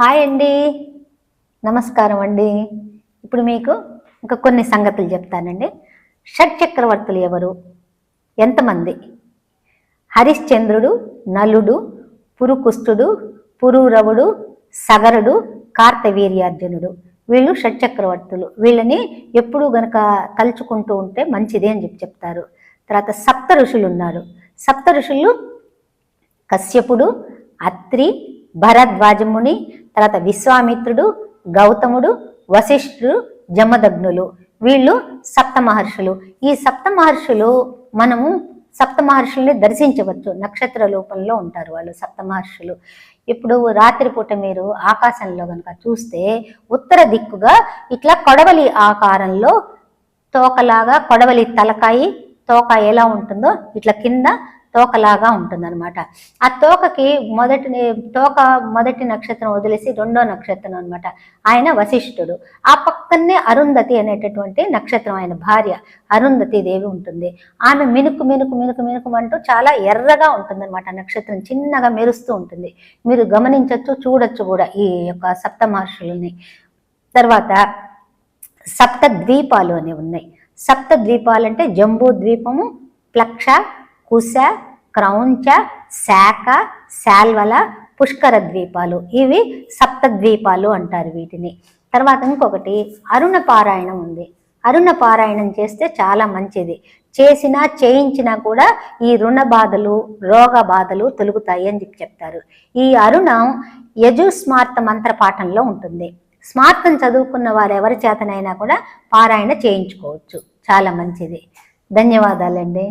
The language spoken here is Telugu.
హాయ్ అండి. నమస్కారం అండి. ఇప్పుడు మీకు ఇంకా కొన్ని సంగతులు చెప్తానండి. షట్ చక్రవర్తులు ఎవరు? ఎంతమంది? హరిశ్చంద్రుడు నలుడు పురుకుష్ఠుడు పురూరవుడు సగరుడు కార్తవీర్యార్జునుడు. వీళ్ళు షట్చక్రవర్తులు వీళ్ళని ఎప్పుడూ గనక తలుచుకుంటూ ఉంటే మంచిది అని చెప్పి చెప్తారు. తర్వాత సప్త ఋషులు ఉన్నారు. సప్త ఋషులు కశ్యపుడు అత్రి భరద్వాజముని తర్వాత విశ్వామిత్రుడు గౌతముడు వశిష్ఠుడు జమదగ్నులు. వీళ్ళు సప్త మహర్షులు. ఈ సప్త మహర్షులు మనము సప్త మహర్షుల్ని దర్శించవచ్చు. నక్షత్ర రూపంలో ఉంటారు వాళ్ళు సప్త మహర్షులు. ఇప్పుడు రాత్రిపూట మీరు ఆకాశంలో కనుక చూస్తే ఉత్తర దిక్కుగా ఇట్లా కొడవలి ఆకారంలో తోకలాగా కొడవలి తలకాయి తోక ఎలా ఉంటుందో ఇట్లా కింద తోకలాగా ఉంటుందన్నమాట. ఆ తోకకి మొదటి తోక మొదటి నక్షత్రం వదిలేసి రెండో నక్షత్రం అనమాట ఆయన వశిష్ఠుడు. ఆ పక్కనే అరుంధతి అనేటటువంటి నక్షత్రం ఆయన భార్య అరుంధతి దేవి ఉంటుంది. ఆమె మినుకు మినుకు మినుకు మినుకు అంటూ చాలా ఎర్రగా ఉంటుందన్నమాట. నక్షత్రం చిన్నగా మెరుస్తూ ఉంటుంది. మీరు గమనించవచ్చు చూడొచ్చు కూడా ఈ యొక్క సప్త మహర్షులని తర్వాత సప్త ద్వీపాలు అనేవి ఉన్నాయి. సప్త ద్వీపాలు అంటే జంబూ ద్వీపము ప్లక్ష కుశ క్రౌంచ శాఖ శాల్వల పుష్కర ద్వీపాలు. ఇవి సప్త ద్వీపాలు అంటారు వీటిని. తర్వాత ఇంకొకటి అరుణ పారాయణం ఉంది. అరుణ పారాయణం చేస్తే చాలా మంచిది. చేసినా చేయించినా కూడా ఈ రుణ బాధలు రోగ బాధలు తొలుగుతాయి అని చెప్పి చెప్తారు. ఈ అరుణం యజుస్మార్త మంత్ర పాఠంలో ఉంటుంది. స్మార్తం చదువుకున్న వారు ఎవరి చేతనైనా కూడా పారాయణ చేయించుకోవచ్చు. చాలా మంచిది. ధన్యవాదాలండి.